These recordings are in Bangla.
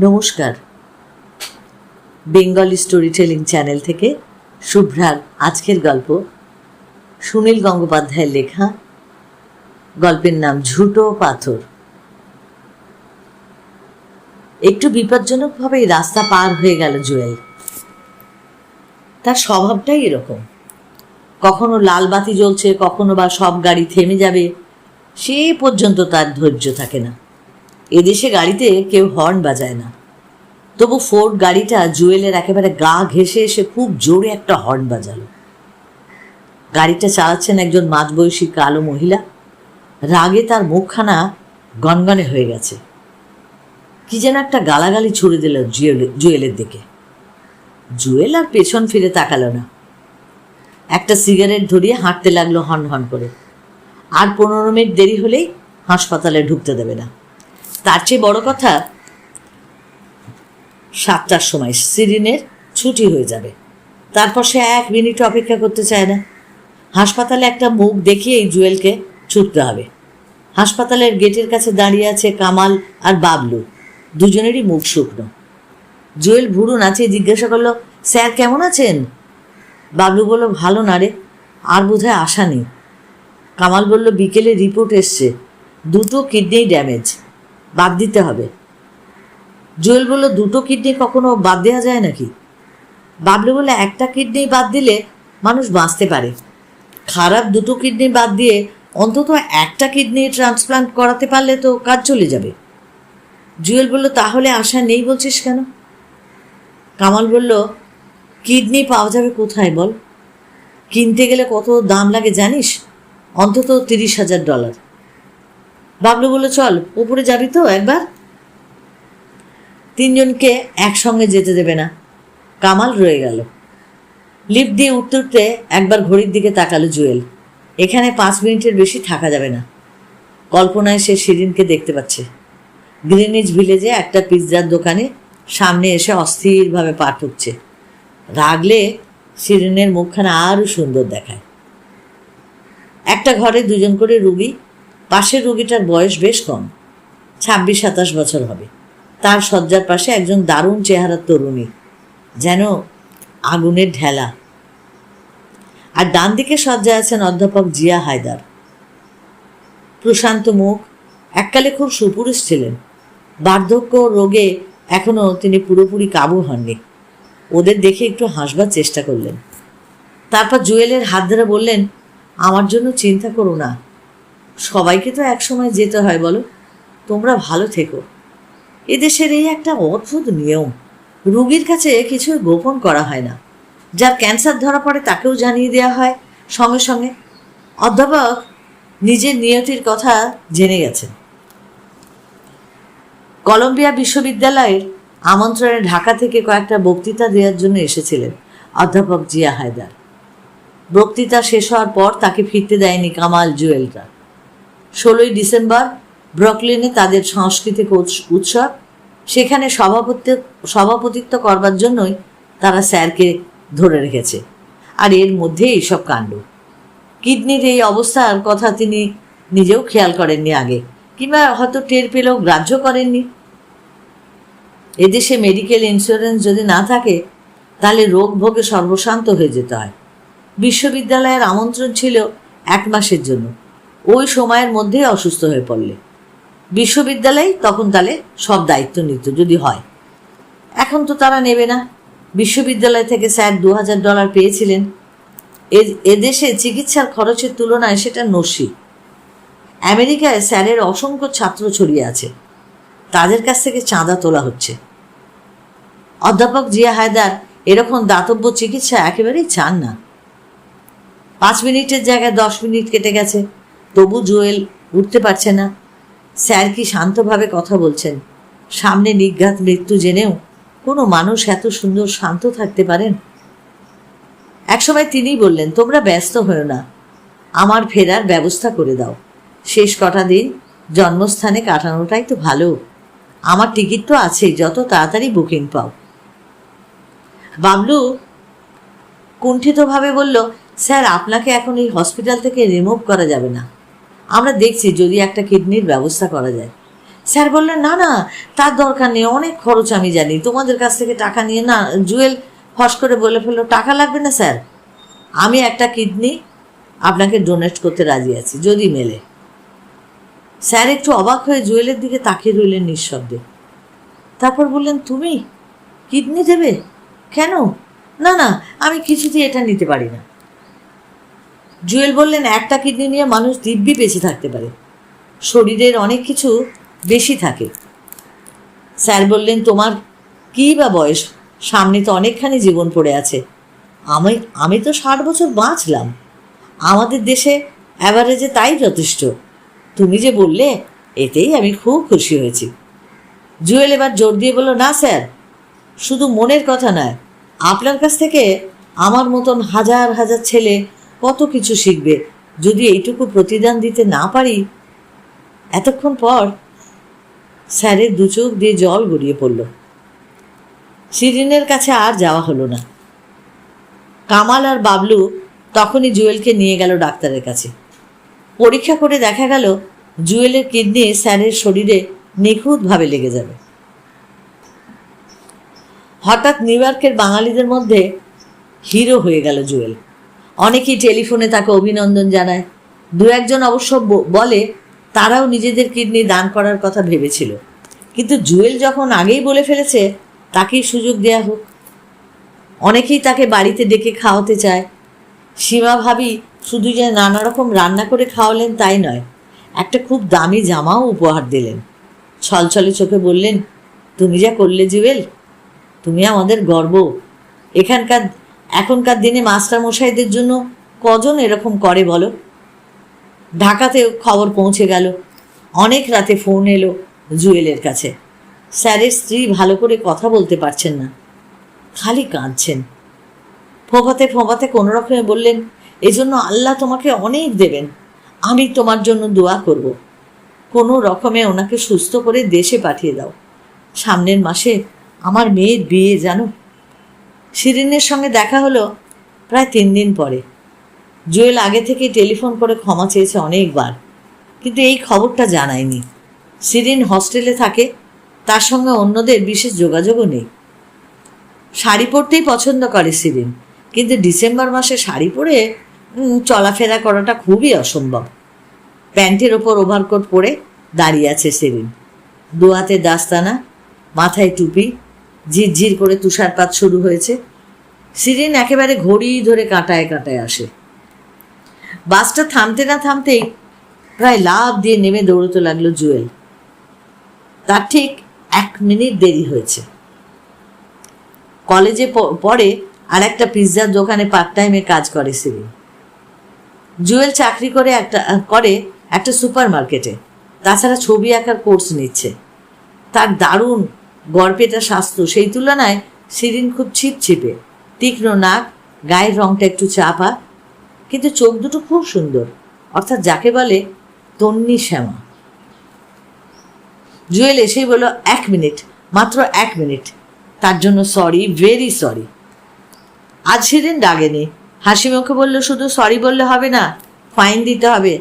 নমস্কার। বেঙ্গলি স্টোরি টেলিং চ্যানেল থেকে শুভ্রার আজকের গল্প সুনীল গঙ্গোপাধ্যায়ের লেখা, গল্পের নাম ঝুটো পাথর। একটু বিপজ্জনকভাবেই রাস্তা পার হয়ে গেল জুয়েল। তার স্বভাবটাই এরকম। কখনো লাল বাতি জ্বলছে, কখনো বা সব গাড়ি থেমে যাবে, সে পর্যন্ত তার ধৈর্য থাকে না। এদেশে গাড়িতে কেউ হর্ন বাজায় না। তবু ফোর্ড গাড়িটা জুয়েলের একেবারে গা ঘেঁষে এসে খুব জোরে একটা হর্ন বাজালো। গাড়িটা চালাচ্ছেন একজন মাঝবয়সী কালো মহিলা। রাগে তার মুখখানা গনগনে হয়ে গেছে। কি যেন একটা গালাগালি ছুড়ে দিল জুয়েল জুয়েলের দিকে। জুয়েল আর পেছন ফিরে তাকালো না। একটা সিগারেট ধরিয়ে হাঁটতে লাগল হন হন করে। আর পনেরো মিনিট দেরি হলেই হাসপাতালে ঢুকতে দেবে না। তার চেয়ে বড় কথা, সাতটার সময় সিরিনের ছুটি হয়ে যাবে। তারপর সে এক মিনিট অপেক্ষা করতে চায় না। হাসপাতালে একটা মুখ দেখিয়েই জুয়েলকে ছুটতে হবে। হাসপাতালের গেটের কাছে দাঁড়িয়ে আছে কামাল আর বাবলু। দুজনেরই মুখ শুকনো। জুয়েল ভুরু নাচিয়ে জিজ্ঞাসা করল, স্যার, কেমন আছেন? বাবলু বলল, ভালো না রে, আর বোধহয় আশা নেই। কামাল বলল, বিকেলে রিপোর্ট এসছে। দুটো কিডনি ড্যামেজ। বাদ দিতে হবে। জুয়েল বলল, দুটো কিডনি কখনো বাদ দেওয়া যায় নাকি? বাবলু বলল, একটা কিডনি বাদ দিলে মানুষ বাঁচতে পারে। খারাপ দুটো কিডনি বাদ দিয়ে অন্তত একটা কিডনি ট্রান্সপ্লান্ট করাতে পারলে তো কাজ চলে যাবে। জুয়েল বলল, তাহলে আশা নেই বলছিস কেন? কামাল বলল, কিডনি পাওয়া যাবে কোথায় বল? কিনতে গেলে কত দাম লাগে জানিস? অন্তত তিরিশ হাজার ডলার। বাবলু বলল, চল, উপরে যাবি তো একবার। তিনজনকে একসঙ্গে যেতে দেবে না। কামাল রয়ে গেল। লিফট দিয়ে উঠতে উঠতে একবার ঘড়ির দিকে তাকালো জুয়েল। এখানে পাঁচ মিনিটের বেশি থাকা যাবে না। কল্পনায় সে শিরিনকে দেখতে পাচ্ছে। গ্রিনিজ ভিলেজে একটা পিৎজার দোকানে সামনে এসে অস্থিরভাবে পা ঠুকছে। রাগলে শিরিনের মুখখানা আরও সুন্দর দেখায়। একটা ঘরে দুজন করে রুগী পাশের রুগীটার বয়স বেশ কম, ছাব্বিশ, সাতাশ বছর হবে। তার শয্যার পাশে একজন দারুণ চেহারার তরুণী, যেন আগুনের ঢেলা। আর ডান দিকে শয্যায় আছেন অধ্যাপক জিয়া হায়দার। প্রশান্ত মুখ, এককালে খুব সুপুরুষ ছিলেন। বার্ধক্য রোগে এখনও তিনি পুরোপুরি কাবু হননি। ওদের দেখে একটু হাসবার চেষ্টা করলেন। তারপর জুয়েলের হাত ধরে বললেন, আমার জন্য চিন্তা করো না সবাইকে তো একসময় যেতে হয়, বলো। তোমরা ভালো থেকো। এদেশের এই একটা অদ্ভুত নিয়ম, রুগীর কাছে কিছুই গোপন করা হয় না। যার ক্যান্সার ধরা পড়ে তাকেও জানিয়ে দেওয়া হয়। সঙ্গে সঙ্গে অধ্যাপক নিজের নিয়তির কথা জেনে গেছেন। কলম্বিয়া বিশ্ববিদ্যালয়ের আমন্ত্রণে ঢাকা থেকে কয়েকটা বক্তৃতা দেওয়ার জন্য এসেছিলেন অধ্যাপক জিয়া হায়দার। বক্তৃতা শেষ হওয়ার পর তাকে ফিরতে দেয়নি কামাল জুয়েলরা। ষোলোই ডিসেম্বর ব্রকলিনে তাদের সাংস্কৃতিক উৎস- উৎসব। সেখানে সভাপতি সভাপতিত্ব করবার জন্যই তারা স্যারকে ধরে রেখেছে। আর এর মধ্যে এইসব কাণ্ড। কিডনির এই অবস্থার কথা তিনি নিজেও খেয়াল করেননি আগে, কিংবা হয়তো টের পেলেও গ্রাহ্য করেননি। এদেশে মেডিকেল ইন্স্যুরেন্স যদি না থাকে, তাহলে রোগ ভোগে সর্বশান্ত হয়ে যেতে হয়। বিশ্ববিদ্যালয়ের আমন্ত্রণ ছিল এক মাসের জন্য। ওই সময়ের মধ্যেই অসুস্থ হয়ে পড়লে। বিশ্ববিদ্যালয় তখন তাহলে সব দায়িত্ব নিত যদি হয়। এখন তো তারা নেবে না। বিশ্ববিদ্যালয় থেকে স্যার দু হাজার ডলার পেয়েছিলেন। এদেশে চিকিৎসার খরচের তুলনায় সেটা নসি আমেরিকায় স্যারের অসংখ্য ছাত্র ছড়িয়ে আছে। তাদের কাছ থেকে চাঁদা তোলা হচ্ছে। অধ্যাপক জিয়া হায়দার এরকম দাতব্য চিকিৎসা একেবারেই চান না। পাঁচ মিনিটের জায়গায় দশ মিনিট কেটে গেছে। তবু জুয়েল উঠতে পারছে না। স্যার কি শান্তভাবে কথা বলছেন? সামনে নিঘাত মৃত্যু জেনেও কোনো মানুষ এত সুন্দর শান্ত থাকতে পারেন? একসময় তিনিই বললেন, তোমরা ব্যস্ত হও না। আমার ফেরার ব্যবস্থা করে দাও। শেষ কটা দিন জন্মস্থানে কাটানোটাই তো ভালো। আমার টিকিট তো আছেই, যত তাড়াতাড়ি বুকিং পাও। বাবলু কুণ্ঠিতভাবে বলল, স্যার, আপনাকে এখন এই হসপিটাল থেকে রিমুভ করা যাবে না। আমরা দেখছি যদি একটা কিডনির ব্যবস্থা করা যায়। স্যার বললেন, না না, তার দরকার নেই, অনেক খরচ আমি জানি। তোমাদের কাছ থেকে টাকা নিয়ে না, জুয়েল ফস করে বলে ফেলল, টাকা লাগবে না, স্যার। আমি একটা কিডনি আপনাকে ডোনেট করতে রাজি আছি, যদি মেলে। স্যার একটু অবাক হয়ে জুয়েলের দিকে তাকিয়ে রইলেন নিঃশব্দে। তারপর বললেন, তুমি কিডনি দেবে? কেন? না না, আমি কিছুতেই এটা নিতে পারি না। জুয়েল বললেন, একটা কিডনি নিয়ে মানুষ দিব্যি বেঁচে থাকতে পারে। শরীরের অনেক কিছু বেশি থাকে। স্যার বললেন, তোমার কী বা বয়স? সামনে তো অনেকখানি জীবন পড়ে আছে। আমি আমি তো ষাট বছর বাঁচলাম। আমাদের দেশে অ্যাভারেজে তাই যথেষ্ট। তুমি যে বললে, এতেই আমি খুব খুশি হয়েছি। জুয়েল এবার জোর দিয়ে বলল, না স্যার, শুধু মনের কথা নয়। আপনার কাছ থেকে আমার মতন হাজার হাজার ছেলে কত কিছু শিখবে? যদি এইটুকু প্রতিদান দিতে না পারি? এতক্ষণ পর স্যারের দু চোখ দিয়ে জল গড়িয়ে পড়ল। শিরিনের কাছে আর যাওয়া হলো না। কামাল আর বাবলু তখনই জুয়েলকে নিয়ে গেল ডাক্তারের কাছে। পরীক্ষা করে দেখা গেল, জুয়েলের কিডনি স্যারের শরীরে নিখুঁতভাবে লেগে যাবে। হঠাৎ নিউ ইয়র্কের বাঙালিদের মধ্যে হিরো হয়ে গেল জুয়েল। অনেকেই টেলিফোনে তাকে অভিনন্দন জানায়। দু একজন অবশ্য বলে তারাও নিজেদের কিডনি দান করার কথা ভেবেছিল। কিন্তু জুয়েল যখন আগেই বলে ফেলেছে, তাকেই সুযোগ দেয়া হোক। অনেকেই তাকে বাড়িতে ডেকে খাওয়াতে চায়। সীমা ভাবি শুধু যে নানা রকম রান্না করে খাওয়ালেন তাই নয়, একটা খুব দামি জামাও উপহার দিলেন। ছলছলে চোখে বললেন, তুমি যা করলে জুয়েল, তুমি আমাদের গর্ব। এখানকার এখনকার দিনে মাস্টার মশাইদের জন্য কজন এরকম করে বলো? ঢাকাতেও খবর পৌঁছে গেল। অনেক রাতে ফোন এলো জুয়েলের কাছে। স্যারের স্ত্রী ভালো করে কথা বলতে পারছেন না। খালি কাঁদছেন। ফোঁপাতে ফোঁপাতে কোনো রকমে বললেন, এজন্য আল্লাহ তোমাকে অনেক দেবেন। আমি তোমার জন্য দোয়া করব। কোনো রকমে ওনাকে সুস্থ করে দেশে পাঠিয়ে দাও। সামনের মাসে আমার মেয়ের বিয়ে, জানো? শিরিনের সঙ্গে দেখা হলো প্রায় তিন দিন পরে। জুয়েল আগে থেকে টেলিফোন করে ক্ষমা চেয়েছে অনেকবার, কিন্তু এই খবরটা জানায়নি। শিরিন হস্টেলে থাকে, তার সঙ্গে অন্যদের বিশেষ যোগাযোগও নেই। শাড়ি পরতেই পছন্দ করে শিরিন, কিন্তু ডিসেম্বর মাসে শাড়ি পরে চলাফেরা করাটা খুবই অসম্ভব। প্যান্টের ওপর ওভারকোট পরে দাঁড়িয়ে আছে সেরিন দু হাতে দাস্তানা, মাথায় টুপি ঝিরঝির করে তুষারপাত শুরু হয়েছে। সিরিন একেবারে ঘড়ি ধরে কাঁটায় কাঁটায় আসে। বাসটা থামতে না থামতেই প্রায় লাভ দিয়ে নেমে দৌড়তে লাগল জুয়েল। তার ঠিক এক মিনিট দেরি হয়েছে। কলেজে প- পড়ে আর একটা পিৎজার দোকানে পার্ট টাইমে কাজ করে সিরিন জুয়েল চাকরি করে একটা করে একটা সুপার মার্কেটে তাছাড়া ছবি আঁকার কোর্স নিচ্ছে। তার দারুণ গড়পেটা স্বাস্থ্য সেই তুলনায় সিরিন খুব ছিপছিপে। তীক্ষ্ণ নাক, গায়ের রংটা একটু চাপা, কিন্তু চোখ দুটো খুব সুন্দর। অর্থাৎ যাকে বলে তন্নি শ্যামা। জুয়েল এসেই বলল, এক মিনিট, মাত্র এক মিনিট। তার জন্য সরি ভেরি সরি আজ সেদিন ডাগেনি হাসি মুখে বলল, শুধু সরি বললে হবে না ফাইন দিতে হবে।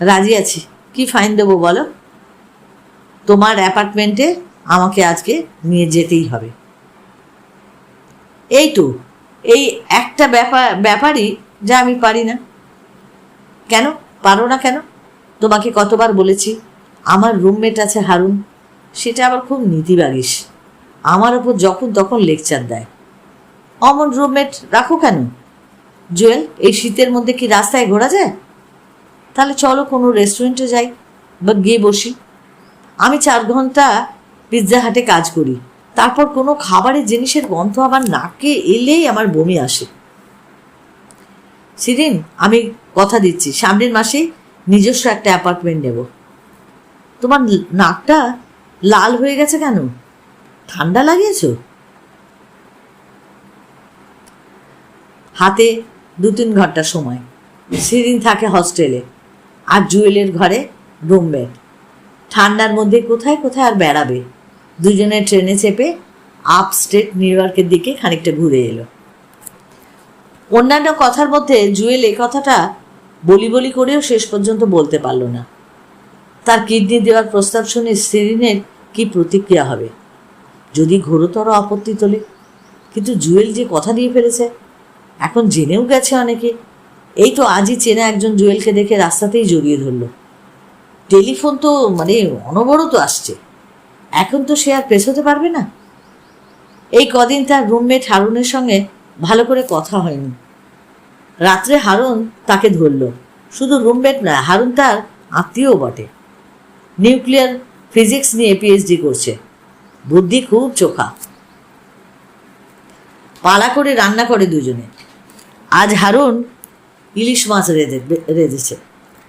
রাজি আছি। কি ফাইন দেবো বলো? তোমার অ্যাপার্টমেন্টে আমাকে আজকে নিয়ে যেতেই হবে। এই তো, এই একটা ব্যাপার ব্যাপারই যা আমি পারি না। কেন? পারো না কেন? তোমাকে কতবার বলেছি, আমার রুমমেট আছে হারুন, সেটা আবার খুব নীতিবাগিস। আমার ওপর যখন তখন লেকচার দেয়। অমন রুমমেট রাখো কেন? জুয়েল, এই শীতের মধ্যে কি রাস্তায় ঘোরা যায়? তাহলে চলো কোনো রেস্টুরেন্টে যাই, বা গিয়ে বসি। আমি চার ঘণ্টা পিৎজা হাটে কাজ করি। তারপর কোনো খাবারের জিনিসের গন্ধ আমার নাকে এলেই আমার বমি আসে। সিরিন আমি কথা দিচ্ছি, সামনের মাসে নিজস্ব একটা অ্যাপার্টমেন্ট নেব। তোমার নাকটা লাল হয়ে গেছে কেন? ঠান্ডা লাগিয়েছো? হাতে দু তিন ঘণ্টা সময়। সিরিন থাকে হস্টেলে। আর জুয়েলের ঘরে রুমমেট। ঠান্ডার মধ্যে কোথায় কোথায় আর বেড়াবে? দুজনে ট্রেনে চেপে আপ স্টেট নিউ ইয়র্কের দিকে খানিকটা ঘুরে এলো। অন্যান্য কথার মধ্যে জুয়েল এ কথাটা বলি বলি করেও শেষ পর্যন্ত বলতে পারল না। তার কিডনি দেওয়ার প্রস্তাব শুনে সেরিনের কি প্রতিক্রিয়া হবে? যদি ঘোরতর আপত্তি তোলে, কিন্তু জুয়েল যে কথা দিয়ে ফেলেছে, এখন জেনেও গেছে অনেকে। এই তো আজই চেনা একজন জুয়েলকে দেখে রাস্তাতেই জড়িয়ে ধরলো। টেলিফোন তো মানে অনবরত আসছে। এখন তো সে আর পেছোতে পারবে না। এই কদিন তার রুমমেট হারুনের সঙ্গে ভালো করে কথা হয়নি। রাত্রে হারুন তাকে ধরল। শুধু রুমমেট নয়, হারুন তার আত্মীয় বটে। নিউক্লিয়ার ফিজিক্স নিয়ে পিএইচডি করছে। বুদ্ধি খুব চোখা। পালা করে রান্না করে দুজনে। আজ হারুন ইলিশ মাছ রেঁধে, রেঁধেছে।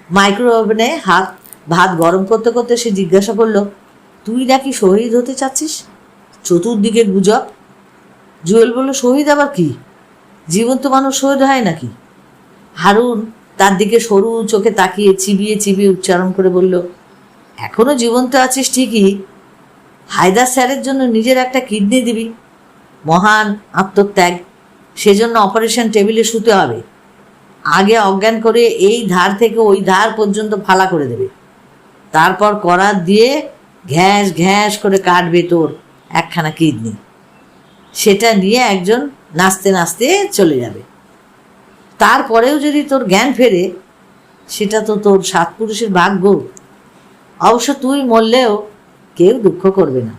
মাইক্রো ওভেনে হাত, ভাত গরম করতে করতে সে জিজ্ঞাসা করল তুই নাকি শহীদ হতে চাচ্ছিস? চতুর্দিকে গুজব। জুয়েল বলল, শহীদ আবার কি? জীবন্ত মানুষ শহীদ হয় নাকি? হারুন তার দিকে সরু চোখে তাকিয়ে চিবিয়ে চিবিয়ে উচ্চারণ করে বলল, এখনও জীবন্ত আছিস ঠিকই। হায়দার স্যারের জন্য নিজের একটা কিডনি দিবি। মহান আত্মত্যাগ। সেজন্য অপারেশন টেবিলে শুতে হবে। আগে অজ্ঞান করে এই ধার থেকে ওই ধার পর্যন্ত ফালা করে দেবে। তারপর করার দিয়ে ঘ্যাস ঘ্যাস করে কাটবে তোর একখানা কিডনি। সেটা নিয়ে একজন নাচতে নাচতে চলে যাবে। তারপরেও যদি তোর জ্ঞান ফেরে, সেটা তো তোর সাত পুরুষের ভাগ্য। অবশ্য তুই মরলেও কেউ দুঃখ করবে না,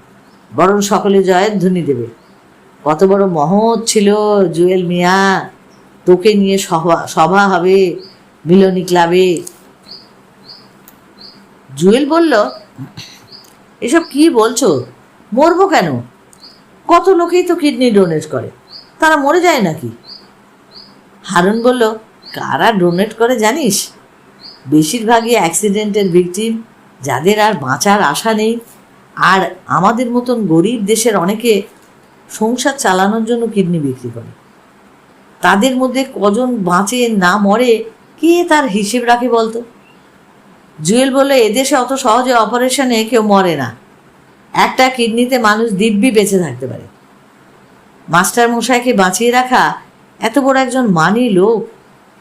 বরং সকলে জয়ের ধ্বনি দেবে। কত বড় মহৎ ছিল জুয়েল মিয়া, তোকে নিয়ে সভা সভা হবে মিলনী ক্লাবে। জুয়েল বলল এসব কি বলছো? মরবো কেন? কত লোকেই তো কিডনি ডোনেট করে। তারা মরে যায় নাকি? হারুন বলল, কারা ডোনেট করে জানিস? বেশিরভাগই অ্যাক্সিডেন্টের ভিকটিম, যাদের আর বাঁচার আশা নেই। আর আমাদের মতন গরিব দেশের অনেকে সংসার চালানোর জন্য কিডনি বিক্রি করে। তাদের মধ্যে কজন বাঁচে না মরে কে তার হিসেব রাখে বলতো? জুয়েল বলল এদেশে অত সহজে অপারেশনে কেউ মরে না। একটা কিডনিতে মানুষ দিব্যি বেঁচে থাকতে পারে। মাস্টার মশাইকে বাঁচিয়ে রাখা এত বড় একজন মানি লোক।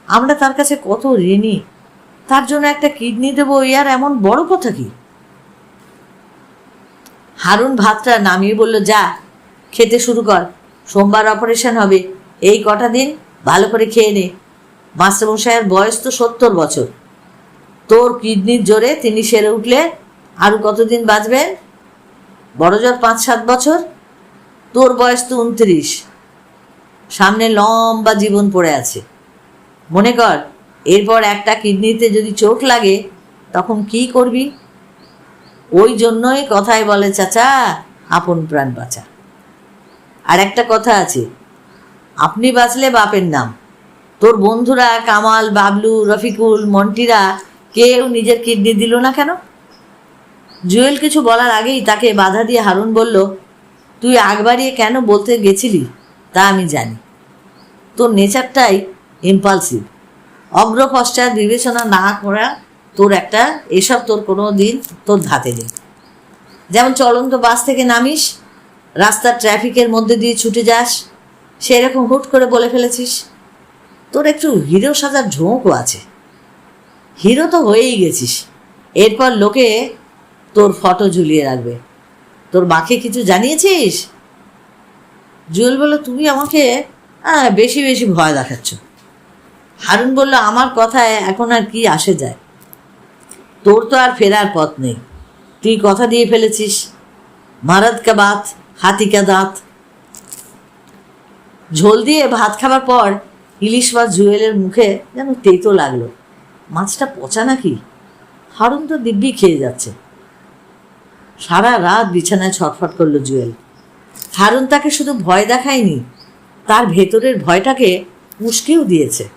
আমরা তার কাছে কত ঋণী। তার জন্য একটা কিডনি দেবো ইয়ার এমন বড় কথা কি? হারুন ভাতটা নামিয়ে বলল, যা, খেতে শুরু কর। সোমবার অপারেশন হবে। এই কটা দিন ভালো করে খেয়ে নে। মাস্টারমশাইয়ের বয়স তো সত্তর বছর। তোর কিডনির জোরে তিনি সেরে উঠলে আরও কতদিন বাঁচবেন বড় জোর পাঁচ, সাত বছর? তোর বয়স তো উনত্রিশ। সামনে লম্বা জীবন পড়ে আছে। মনে কর, এরপর একটা কিডনিতে যদি চোট লাগে, তখন কি করবি? ওই জন্যই কথায় বলে চাচা, আপন প্রাণ বাঁচা। আর একটা কথা আছে, আপনি বাঁচলে বাপের নাম। তোর বন্ধুরা কামাল, বাবলু, রফিকুল, মন্টিরা কেউ নিজের কিডনি দিল না কেন? জুয়েল কিছু বলার আগেই তাকে বাধা দিয়ে হারুন বলল, তুই আগ বাড়িয়ে কেন বলতে গেছিলি? তা আমি জানি। তোর নেচারটাই ইম্পালসিভ অগ্র পশ্চাৎ বিবেচনা না করা তোর একটা, এসব তোর কোনো দিন তোর ধাতে নেই। যেমন চলন্ত বাস থেকে নামিস, রাস্তার ট্রাফিকের মধ্যে দিয়ে ছুটে যাস, সেরকম হুট করে বলে ফেলেছিস। তোর একটু হিরো সাজার ঝোঁকও আছে। হিরো তো হয়েই গেছিস। এরপর লোকে তোর ফটো ঝুলিয়ে রাখবে। তোর মাকে কিছু জানিয়েছিস? জুয়েল বলল, তুমি আমাকে বেশি বেশি ভয় দেখাচ্ছ। হারুন বলল, আমার কথায় এখন আর কি আসে যায়? তোর তো আর ফেরার পথ নেই। তুই কথা দিয়ে ফেলেছিস। মারাদ কা বাত, হাতি কা দাঁত। ঝোল দিয়ে ভাত খাবার পর ইলিশ মাছ জুয়েলের মুখে যেন তেতো লাগল। মাছটা পচা নাকি? হারুন তো দিব্যি খেয়ে যাচ্ছে। সারা রাত বিছানায় ছটফট করল জুয়েল। হারুন তাকে শুধু ভয় দেখায়নি, তার ভেতরের ভয়টাকে উস্কেও দিয়েছে।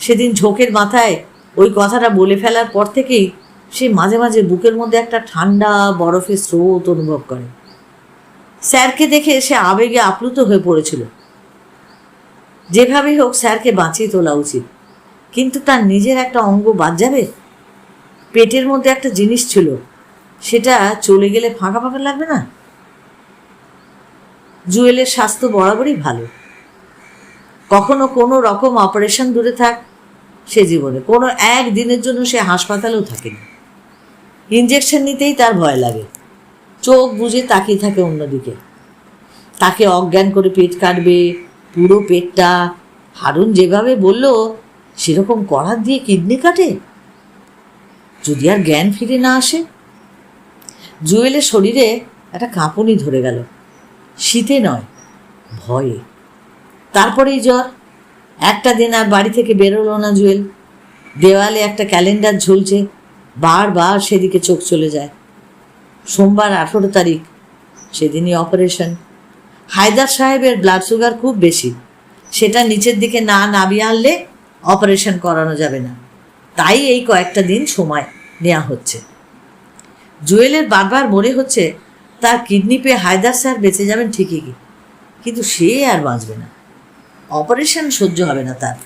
সেদিন ঝোঁকের মাথায় ওই কথাটা বলে ফেলার পর থেকেই সে মাঝে মাঝে বুকের মধ্যে একটা ঠান্ডা, বরফের স্রোত অনুভব করে। স্যারকে দেখে সে আবেগে আপ্লুত হয়ে পড়েছিল। যেভাবেই হোক স্যারকে বাঁচিয়ে তোলা উচিত। কিন্তু তার নিজের একটা অঙ্গ বাদ যাবে? পেটের মধ্যে একটা জিনিস ছিল, সেটা চলে গেলে ফাঁকা ফাঁকা লাগবে না? জুয়েলের স্বাস্থ্য বরাবরই ভালো। কখনো কোনো রকম অপারেশন দূরে থাক, সে জীবনে। কোনো এক দিনের জন্য সে হাসপাতালেও থাকেনি। ইঞ্জেকশন নিতেই তার ভয় লাগে। চোখ বুঝে তাকিয়ে থাকে অন্যদিকে। তাকে অজ্ঞান করে পেট কাটবে, পুরো পেটটা। হারুন যেভাবে বলল সেরকম করার দিয়ে কিডনি কাটে? যদি আর জ্ঞান ফিরে না আসে? জুয়েলের শরীরে একটা কাঁপুনি ধরে গেল। শীতে নয়, ভয়ে। তারপরেই জ্বর। একটা দিন আর বাড়ি থেকে বেরোলো না জুয়েল। দেওয়ালে একটা ক্যালেন্ডার ঝুলছে। বারবার সেদিকে চোখ চলে যায়। সোমবার আঠেরো তারিখ, সেদিনই অপারেশন। হায়দার সাহেবের ব্লাড সুগার খুব বেশি। সেটা নিচের দিকে না নামিয়ে আনলে অপারেশন করানো যাবে না। তাই এই কয়েকটা দিন সময় নেওয়া হচ্ছে। জুয়েলের বারবার মনে হচ্ছে তার কিডনি পেয়ে হায়দার স্যার বেঁচে যাবেন ঠিকই কিন্তু সে আর বাঁচবে না। অপারেশন সহ্য হবে না তার।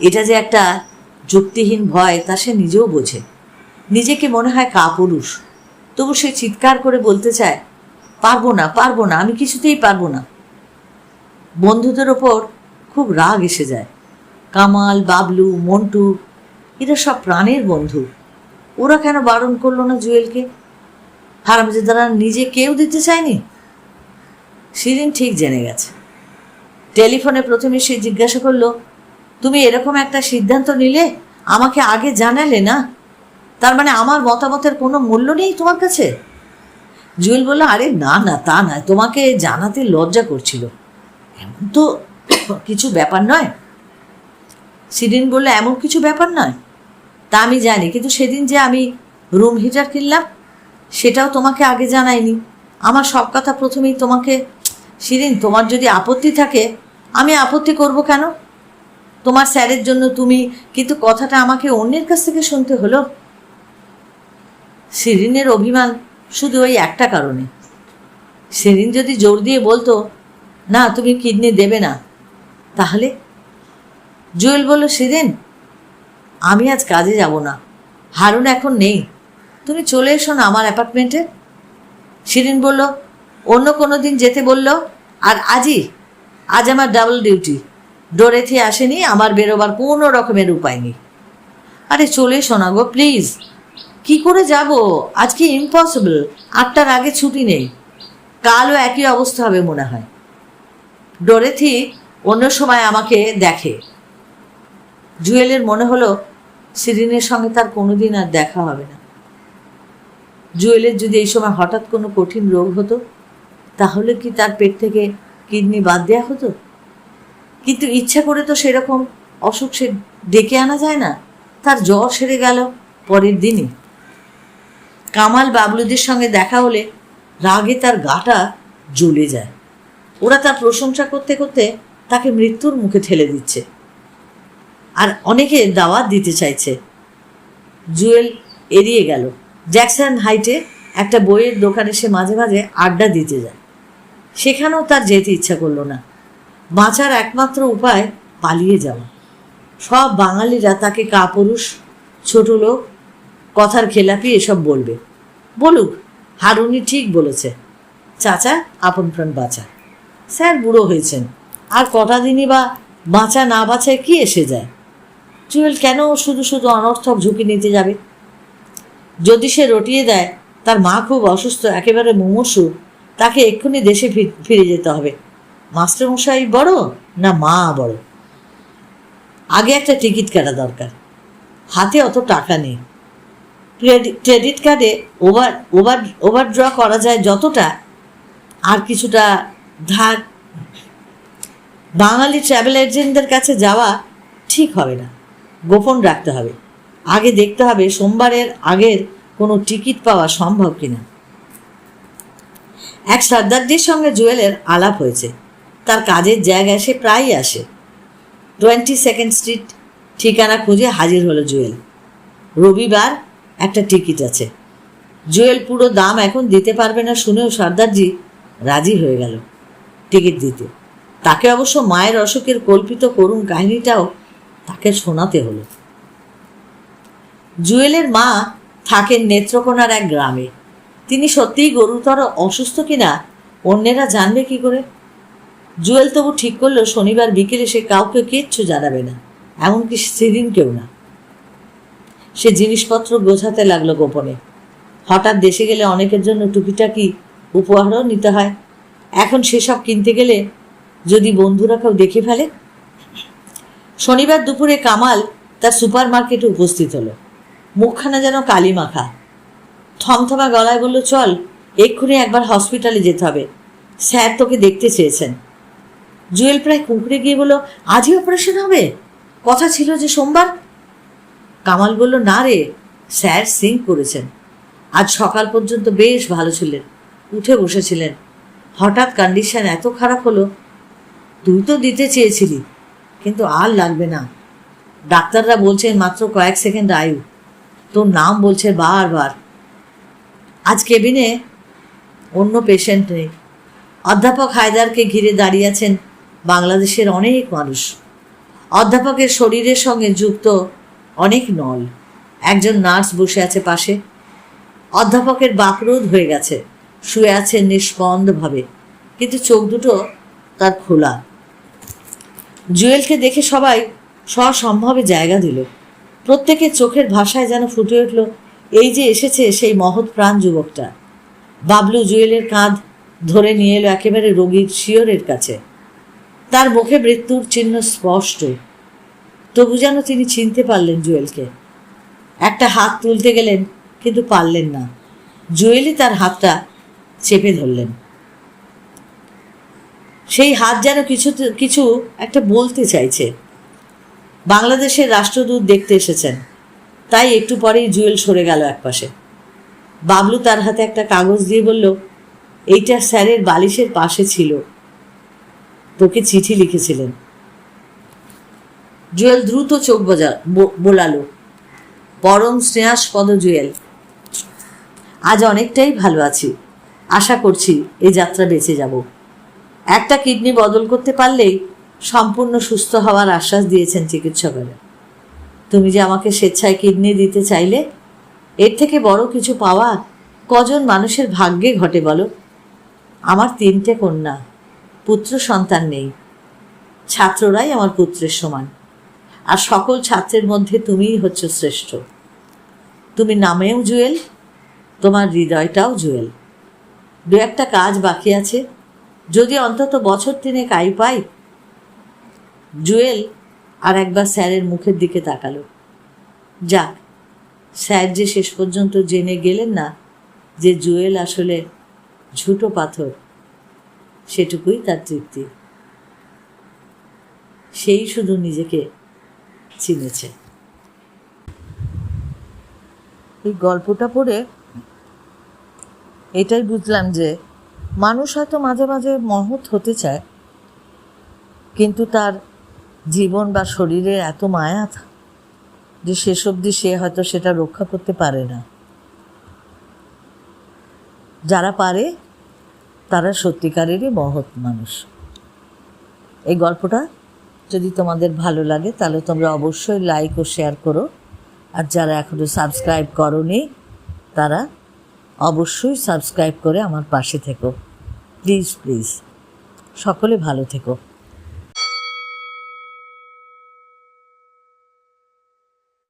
এটা যে একটা যুক্তিহীন ভয়, তা সে নিজেও বোঝে। নিজেকে মনে হয় কাপুরুষ। তবু সে চিৎকার করে বলতে চায়, পারব না পারব না, আমি কিছুতেই পারব না। বন্ধুদের ওপর খুব রাগ এসে যায়। কামাল, বাবলু, মন্টু, এরা সব প্রাণের বন্ধু। ওরা কেন বারণ করল না জুয়েলকে? হারামজাদারা নিজে কেউ দিতে চায়নি? শিরিন ঠিক জেনে গেছে। টেলিফোনে প্রথমে সে জিজ্ঞাসা করল, তুমি এরকম একটা সিদ্ধান্ত নিলে? আমাকে আগে জানালে না? তার মানে আমার মতামতের কোনো মূল্য নেই তোমার কাছে? জুয়েল বলল, আরে না না, তা নয়। তোমাকে জানাতে লজ্জা করছিল। এমন তো কিছু ব্যাপার নয়। সিরিন বলল এমন কিছু ব্যাপার নয়? তা আমি জানি, কিন্তু সেদিন যে আমি রুম হিটার কিনলাম, সেটাও তোমাকে আগে জানাইনি। আমার সব কথা প্রথমেই তোমাকে শিরিন তোমার যদি আপত্তি থাকে, আমি আপত্তি করব কেন? তোমার স্যারের জন্য তুমি, কিন্তু কথাটা আমাকে অন্যের কাছ থেকে শুনতে হলো। শিরিনের অভিমান শুধু ওই একটা কারণে। সেদিন যদি জোর দিয়ে বলতো, না, তুমি কিডনি দেবে না। তাহলে? জুয়েল বলল, সেদিন আমি আজ কাজে যাব না। হারুন এখন নেই। তুমি চলে এসো না আমার অ্যাপার্টমেন্টে? শিরিন বলল, অন্য কোনো দিন যেতে বলল, আর আজই, আজ আমার ডাবল ডিউটি। ডোরেথি আসেনি, আমার বেরোবার কোনো রকমের উপায় নেই। আরে চলে এসো না গো, প্লিজ। কি করে যাব? আজকে ইম্পসিবল আটটার আগে ছুটি নেই। কালও একই অবস্থা হবে মনে হয়। ডোরেথি অন্য সময় আমাকে দেখে। জুয়েলের মনে হলো, সিরিনের সঙ্গে তার কোনোদিন আর দেখা হবে না। জুয়েলের যদি এই সময় হঠাৎ কোনো কঠিন রোগ হতো, তাহলে কি তার পেট থেকে কিডনি বাদ দেওয়া হতো? কিন্তু ইচ্ছা করে তো সেরকম অসুখ সে ডেকে আনা যায় না। তার জ্বর সেরে গেল পরের দিনই। কামাল বাবলুদের সঙ্গে দেখা হলে রাগে তার গাটা জ্বলে যায়। ওরা তার প্রশংসা করতে করতে তাকে মৃত্যুর মুখে ঠেলে দিচ্ছে। আর অনেকে দাওয়াত দিতে চাইছে। জুয়েল এড়িয়ে গেল। জ্যাকসন হাইটে একটা বইয়ের দোকানে সে মাঝে মাঝে আড্ডা দিতে যায়। সেখানেও তার যেতে ইচ্ছা করল না। বাঁচার একমাত্র উপায় পালিয়ে যাওয়া। সব বাঙালিরা তাকে কাপুরুষ, ছোট লোক, কথার খেলাপি এসব বলবে। বলুক হারুনি ঠিক বলেছে। চাচা, আপন প্রাণ বাঁচা। স্যার বুড়ো হয়েছেন। আর কটা দিনই বা বাঁচা না বাঁচায় কি এসে যায়? জুয়েল, কেন শুধু শুধু অনর্থক ঝুঁকি নিতে যাবে? যদি সে রটিয়ে দেয়, তার মা খুব অসুস্থ, একেবারে মুমূর্ষু, তাকে এক্ষুনি দেশে ফিরে যেতে হবে। মাস্টারমশাই বড় না মা বড়? আগে একটা টিকিট কাটা দরকার। হাতে অত টাকা নেই। ক্রেডিট কার্ডে ওভার ওভার, ওভারড্র করা যায় যতটা, আর কিছুটা ধার বাঙালি ট্রাভেল এজেন্টদের কাছে যাওয়া ঠিক হবে না। গোপন রাখতে হবে। আগে দেখতে হবে সোমবারের আগের কোনো টিকিট পাওয়া সম্ভব কিনা। এক সর্দারজির সঙ্গে জুয়েলের আলাপ হয়েছে। তার কাজের জায়গায় সে প্রায়ই আসে। টোয়েন্টি সেকেন্ড স্ট্রিট ঠিকানা খুঁজে হাজির হলো জুয়েল। রবিবার একটা টিকিট আছে। জুয়েল পুরো দাম এখন দিতে পারবে না শুনেও সর্দারজি রাজি হয়ে গেল। টিকিট দিতে। তাকে অবশ্য মায়ের অসুখের কল্পিত করুণ কাহিনীটাও তাকে শোনাতে হলো। জুয়েলের মা থাকেন নেত্রকোনার এক গ্রামে। তিনি সত্যিই গুরুতর অসুস্থ কিনা অন্যেরা জানবে কি করে? জুয়েল তবু ঠিক করল শনিবার বিকেলে সে কাউকে কিচ্ছু জানাবে না, এমনকি সেদিন কেউ না। সে জিনিসপত্র গোছাতে লাগল গোপনে। হঠাৎ দেশে গেলে অনেকের জন্য টুকিটাকি উপহারও নিতে হয়। এখন সেসব কিনতে গেলে যদি বন্ধুরা কেউ দেখে ফেলে। শনিবার দুপুরে কামাল তার সুপার মার্কেটে উপস্থিত হলো। মুখখানা যেন কালি মাখা। থমথমা গলায় বলল, চল, এক্ষুনি একবার হসপিটালে যেতে হবে। স্যার তোকে দেখতে চেয়েছেন। জুয়েল প্রায় কুঁকড়ে গিয়ে বলল, আজই অপারেশন হবে? কথা ছিল যে সোমবার? কামাল বলল, না রে, স্যার সিং করেছেন। আজ সকাল পর্যন্ত বেশ ভালো ছিলেন, উঠে বসেছিলেন। হঠাৎ কন্ডিশন এত খারাপ হলো তুই তো দিতে চেয়েছিলি, কিন্তু আর লাগবে না। ডাক্তাররা বলছেন মাত্র কয়েক সেকেন্ড আয়ু। তোর নাম বলছে বারবার। আজ কেবিনে অন্য পেশেন্ট নেই। অধ্যাপক হায়দারকে ঘিরে দাঁড়িয়ে আছেন বাংলাদেশের অনেক মানুষ। অধ্যাপকের শরীরের সঙ্গে যুক্ত অনেক নল। একজন নার্স বসে আছে পাশে। অধ্যাপকের বাকরোধ হয়ে গেছে। শুয়ে আছেন নিষ্পন্দভাবে। কিন্তু চোখ দুটো তার খোলা। জুয়েলকে দেখে সবাই সসম্ভবে জায়গা দিল। প্রত্যেকের চোখের ভাষায় যেন ফুটে উঠল, এই যে এসেছে সেই মহৎ প্রাণ যুবকটা। বাবলু জুয়েলের কাঁধ ধরে নিয়ে এলো একেবারে রোগীর শিয়রের কাছে। তার মুখে মৃত্যুর চিহ্ন স্পষ্ট। তবু যেন তিনি চিনতে পারলেন জুয়েলকে। একটা হাত তুলতে গেলেন, কিন্তু পারলেন না। জুয়েলই তার হাতটা চেপে ধরলেন। সেই হাত যেন কিছু কিছু একটা বলতে চাইছে। বাংলাদেশের রাষ্ট্রদূত দেখতে এসেছেন। তাই একটু পরেই জুয়েল সরে গেল একপাশে। বাবলু তার হাতে একটা কাগজ দিয়ে বলল, এইটা স্যারের বালিশের পাশে ছিল। তোকে চিঠি লিখেছিলেন। জুয়েল দ্রুত চোখ বোঝা বোলালো, পরম স্নেহাস্পদ জুয়েল, আজ অনেকটাই ভালো আছি। আশা করছি এই যাত্রা বেঁচে যাব। একটা কিডনি বদল করতে পারলেই সম্পূর্ণ সুস্থ হওয়ার আশ্বাস দিয়েছেন চিকিৎসকেরা। তুমি যে আমাকে স্বেচ্ছায় কিডনি দিতে চাইলে, এর থেকে বড় কিছু পাওয়া কজন মানুষের ভাগ্যে ঘটে বলো? আমার তিনটে কন্যা, পুত্র সন্তান নেই। ছাত্ররাই আমার পুত্রের সমান। আর সকল ছাত্রের মধ্যে তুমিই হচ্ছ শ্রেষ্ঠ। তুমি নামেও জুয়েল, তোমার হৃদয়টাও জুয়েল। দু একটা কাজ বাকি আছে যদি অন্তত বছর তিনেক আয় পাই, জুয়েল আর একবার স্যারের মুখের দিকে তাকালো। যাক, স্যার যে শেষ পর্যন্ত জেনে গেলেন না যে জুয়েল আসলে ঝুটো পাথর, সেটুকুই তার তৃপ্তি। সেই শুধু নিজেকে চিনেছে। এই গল্পটা পড়ে এটাই বুঝলাম যে মানুষ হয়তো মাঝে মাঝে মহৎ হতে চায়, কিন্তু তার জীবন বা শরীরে এত মায়া যে শেষ অবধি সে হয়তো সেটা রক্ষা করতে পারে না। যারা পারে, তারা সত্যিকারেরই মহৎ মানুষ। এই গল্পটা যদি তোমাদের ভালো লাগে, তাহলে তোমরা অবশ্যই লাইক ও শেয়ার করো। আর যারা এখনও সাবস্ক্রাইব করনি, তারা অবশ্যই সাবস্ক্রাইব করে আমার পাশে থেকো। Please please. সকলে ভালো থেকো।